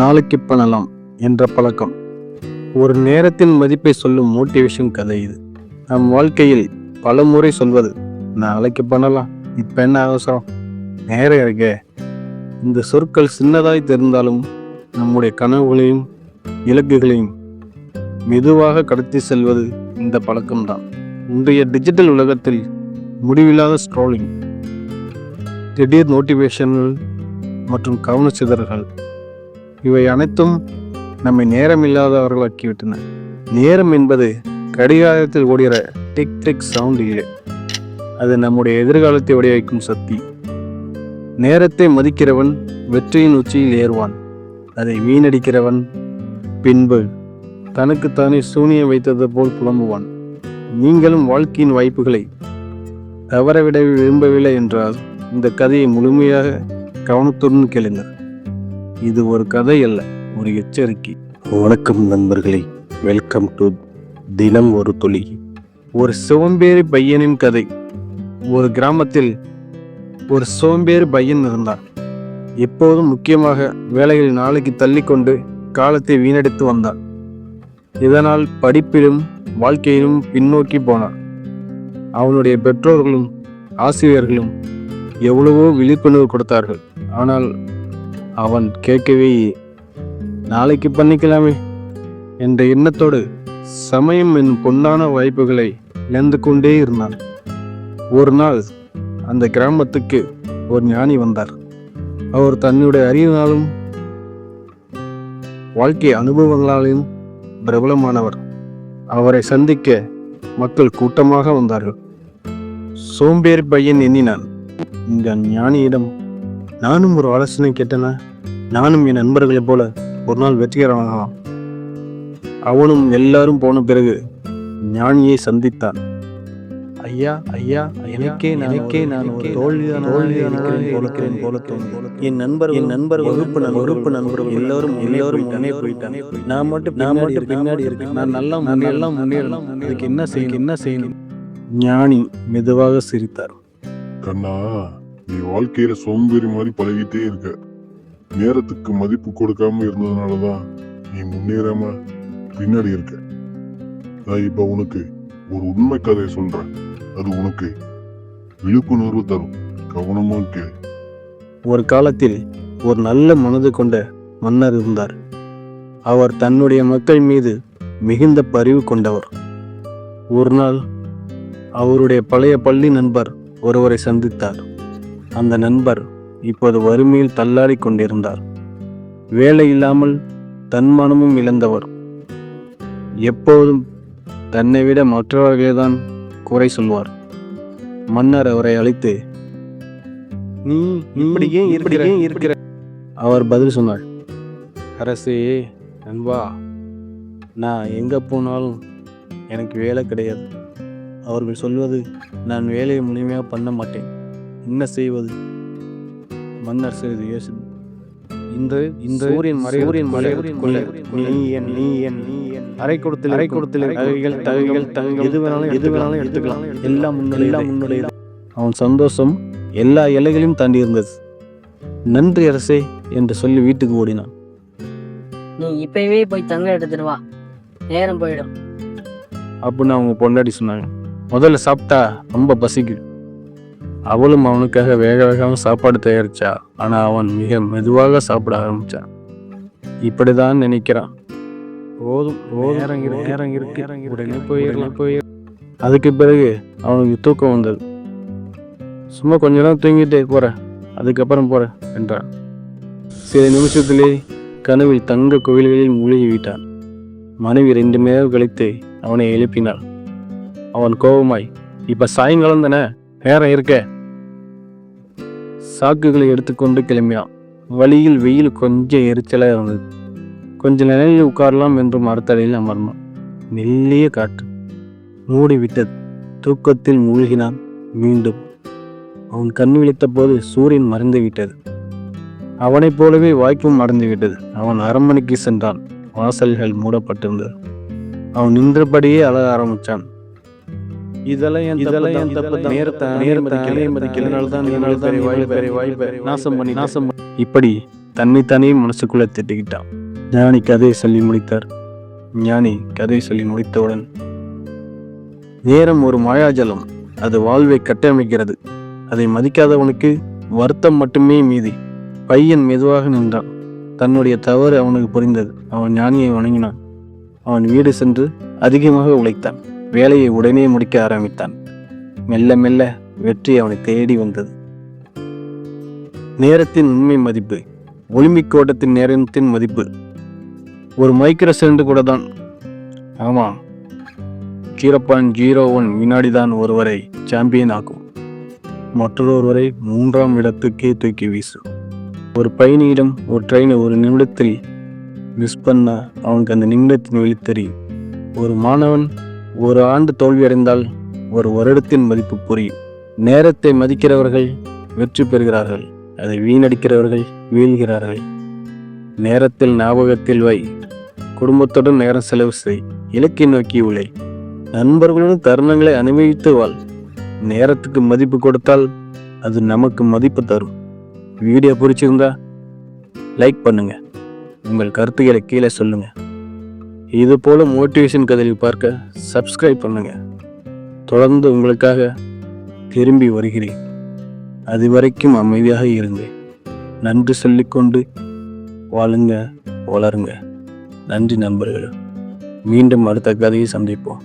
நாளைக்கு பண்ணலாம் என்ற பழக்கம். ஒரு நேரத்தின் மதிப்பை சொல்லும் மோட்டிவேஷன் கதை இது. நம் வாழ்க்கையில் பல முறை சொல்வது நாளைக்கு பண்ணலாம் இப்போ என்ன அவசரம்? நேரம் இருக்கே. இந்த சொற்கள் சின்னதாய் தெரிந்தாலும் நம்முடைய கனவுகளையும் இலக்குகளையும் மெதுவாக கடத்தி செல்வது இந்த பழக்கம்தான். இன்றைய டிஜிட்டல் உலகத்தில் முடிவில்லாத ஸ்ட்ராலிங் திடீர் நோட்டிவேஷன்கள் மற்றும் கவனச்சிதறல்கள் இவை அனைத்தும் நம்மை நேரமில்லாதவர்களாக்கிவிட்டன நேரம் என்பது கடிகாரத்தில் ஓடுகிற டிக் டிக் சவுண்ட் இல்லை அது நம்முடைய எதிர்காலத்தை வடிவமைக்கும் சக்தி. நேரத்தை மதிக்கிறவன் வெற்றியின் உச்சியில் ஏறுவான். அதை வீணடிக்கிறவன் பின்பு தனக்குத்தானே சூனியம் வைத்தது போல் புலம்புவான். நீங்களும் வாழ்க்கையின் வாய்ப்புகளை தவறவிட விரும்பவில்லை என்றால் இந்த கதையை முழுமையாக கவனத்துடன் கேளுங்கள். இது ஒரு கதை அல்ல ஒரு எச்சரிக்கை. வணக்கம் நண்பர்களே வெல்கம் டு தினம் ஒரு துளி. ஒரு சோம்பேறி பையனின் கதை. ஒரு கிராமத்தில் ஒரு சோம்பேறி பையன் இருந்தான். எப்போதும் முக்கியமாக வேலையில் நாளைக்கு தள்ளிக்கொண்டு காலத்தை வீணடித்து வந்தான். இதனால் படிப்பிலும் வாழ்க்கையிலும் பின்னோக்கி போனான். அவனுடைய பெற்றோர்களும் ஆசிரியர்களும் எவ்வளவோ விழிப்புணர்வு கொடுத்தார்கள். ஆனால் அவன் கேட்கவே நாளைக்கு பண்ணிக்கலாமே என்ற எண்ணத்தோடு சமயம் என் பொன்னான வாய்ப்புகளை இழந்து கொண்டே இருந்தான். ஒரு நாள் அந்த கிராமத்துக்கு ஒரு ஞானி வந்தார். அவர் தன்னுடைய அறிவினாலும் வாழ்க்கை அனுபவங்களாலும் பிரபலமானவர். அவரை சந்திக்க மக்கள் கூட்டமாக வந்தார்கள். சோம்பேறி பையன் எண்ணினான். இந்த ஞானியிடம் நானும் ஒரு ஆலோசனை கேட்டேனா? நானும் என் நண்பர்களைப் போல ஒரு நாள் வெற்றிகரமாகலாம். அவனும் எல்லாரும் போன பிறகு ஞானியை சந்தித்தான். ஐயா ஐயா எனக்கே எனக்கே நான் ஒரு தோல்வியான இருக்கிறேன் போல தோன்றும் என் நண்பர் என் நண்பர் வகுப்பு நண்பர் வகுப்பு நண்பர்கள் எல்லாரும் எல்லாரும் முன்னே போயிட்டான் நான் மட்டும் நான் மட்டும் பின்னாடி இருக்கேன் நான் நல்லா நான் நல்லா முன்னேறணும். அதுக்கு என்ன செய்யணும் என்ன செய்யணும்? ஞானி மெதுவாக சிரித்தார். கண்ணா நீ வாழ்க்கையில சோம்பேறி மாதிரி பழகிட்டே இருக்க. நேரத்துக்கு மதிப்பு கொடுக்காம இருந்ததுனாலதான் நீ முன்னேறாம பின்னாடி இருக்க. நான் இப்ப உனக்கு ஒரு உண்மை கதையை சொல்றேன். அது உனக்கு விழிப்புணர்வு தரும். கவனமா கேள். ஒரு காலத்தில் ஒரு நல்ல மனது கொண்ட மன்னர் இருந்தார். அவர் தன்னுடைய மக்கள் மீது மிகுந்த பரிவு கொண்டவர். ஒரு நாள் அவருடைய பழைய பள்ளி நண்பர் ஒருவரை சந்தித்தார். அந்த நண்பர் இப்போது வறுமையில் தள்ளாடி கொண்டிருந்தார். வேலை இல்லாமல் தன்மானமும் இழந்தவர். எப்போதும் தன்னை விட மற்றவர்களைதான் குறை சொல்வார். மன்னர் அவரை அழைத்து நீ இப்படி ஏன் ஏன் இருக்கிற அவர் பதில் சொன்னார். அரசே நண்பா நான் எங்கே போனாலும் எனக்கு வேலை கிடையாது. அவர்கள் சொல்வது நான் வேலையை முழுமையாக பண்ண மாட்டேன். என்ன செய்வது? மன்னர் சிறிது யோசி இந்த இந்த சூரியன் மறை சூரியன் மறைவதற்குள்ள நீ என் நீ என் நீ என். அரை கொடுத்தில் அரை கொடுத்தில் தகுதிகள் தகுதிகள் தகுதிகள் எது வேணாலும் எது வேணாலும் எடுத்துக்கலாம். எல்லாம் முன்னுடைய எல்லாம் முன்னுடைய அவன் சந்தோஷம் எல்லா எல்லைகளையும் தாண்டி இருந்தது நன்றி அரசே என்று சொல்லி வீட்டுக்கு ஓடினான். நீ இப்பவே போய் தங்க எடுத்துட்டு வா. நேரம் போயிடும். அப்படின்னு அவங்க பொண்டாடி சொன்னாங்க. முதல்ல சாப்பிட்டா ரொம்ப பசிக்கு அவளும் அவனுக்காக வேக வேகமாக சாப்பாடு தயாரிச்சா ஆனா அவன் மிக மெதுவாக சாப்பிட ஆரம்பிச்சான். இப்படிதான் நினைக்கிறான். போதும் நேரம் நேரம் இருக்கு. உடனே போயிடலாம். போய் அதுக்கு பிறகு அவனுக்கு தூக்கம் வந்தது. சும்மா கொஞ்ச நேரம் தூங்கிட்டு போறேன் அதுக்கப்புறம் போறேன் என்றான். சில நிமிஷத்திலே கனவில் தங்க கோவில்களில் மூழ்கி விட்டான். மனைவி ரெண்டு நேரம் கழித்து அவனை எழுப்பினாள். அவன் கோபமாய் இப்ப சாயங்காலம் தானே? நேரம் இருக்க. சாக்குகளை எடுத்துக்கொண்டு கிளம்பினான் வழியில் வெயில் கொஞ்சம் எரிச்சலாக இருந்தது. கொஞ்ச நிலையில் உட்காரலாம் என்று மரத்தடையில் அமர்ந்தான். மெல்லிய காற்று மூடி விட்டது தூக்கத்தில் மூழ்கினான் மீண்டும். அவன் கண் விழித்த போது சூரியன் மறைந்து விட்டது. அவனைப் போலவே வாய்ப்பும் அடைந்து விட்டது. அவன் அரண்மனைக்கு சென்றான். வாசல்கள் மூடப்பட்டிருந்தது. அவன் நின்றபடியே அழக ஆரம்பித்தான் இதெல்லாம் என் இதெல்லாம் என் தப்பு தான். நேரத்தை நேரத்தை அலைய மதிக்கலனால தான் இதனால தான் வாய்ப்பு பெரிய வாய்ப்பு நாசம் பண்ணி நாசம் பண்ணி. இப்படி தன்னைத்தானே மனசுக்குள்ள திட்டிக்கிட்டான். ஞானி கதையை சொல்லி முடித்தார். ஞானி கதையை சொல்லி முடித்தவுடன் நேரம் ஒரு மாயாஜலம். அது வாழ்வை கட்டமைக்கிறது. அதை மதிக்காதவனுக்கு வருத்தம் மட்டுமே மீதி. பையன் மெதுவாக நின்றான். தன்னுடைய தவறு அவனுக்கு புரிந்தது. அவன் ஞானியை வணங்கினான். அவன் வீடு சென்று அதிகமாக உழைத்தான். வேலையை உடனே முடிக்க ஆரம்பித்தான். மெல்ல மெல்ல வெற்றி அவனை தேடி வந்தது. நேரத்தின் உண்மை மதிப்பு ஒலிம்பிக் ஓட்டத்தின் நேரத்தின் மதிப்பு. ஒரு மைக்ரோ செகண்ட் கூட தான். ஆமாம் ஜீரோ பாயிண்ட் ஜீரோ ஒன் வினாடி தான் ஒருவரை சாம்பியன் ஆக்கும். மற்றொருவரை மூன்றாம் இடத்துக்கே தூக்கி வீசும் ஒரு பயணியிடம் ஒரு ட்ரெயினை ஒரு நிமிடத்தில் மிஸ் பண்ணா அவனுக்கு அந்த நிமிடத்தின் வழி தெரியும் ஒரு மாணவன் ஒரு ஆண்டு தோல்வியடைந்தால் ஒரு வருடத்தின் மதிப்பு புரியும் நேரத்தை மதிக்கிறவர்கள் வெற்றி பெறுகிறார்கள். அதை வீணடிக்கிறவர்கள் வீழ்கிறார்கள். நேரத்தில் ஞாபகத்தில் வை. குடும்பத்துடன் நேரம் செலவு செய். இலக்கை நோக்கி உழை. நண்பர்களுடன் தருணங்களை அனுபவித்து வாழ். நேரத்துக்கு மதிப்பு கொடுத்தால் அது நமக்கு மதிப்பு தரும். வீடியோ பிடிச்சிருந்தா லைக் பண்ணுங்க. உங்கள் கருத்துக்களை கீழே சொல்லுங்கள் இது போல் மோட்டிவேஷன் கதையை பார்க்க சப்ஸ்கிரைப் பண்ணுங்கள் தொடர்ந்து உங்களுக்காக திரும்பி வருகிறேன். அது வரைக்கும் அமைதியாக இருங்க நன்றி சொல்லிக்கொண்டு வாழுங்க வளருங்க. நன்றி நண்பர்கள். மீண்டும் அடுத்த கதையை சந்திப்போம்.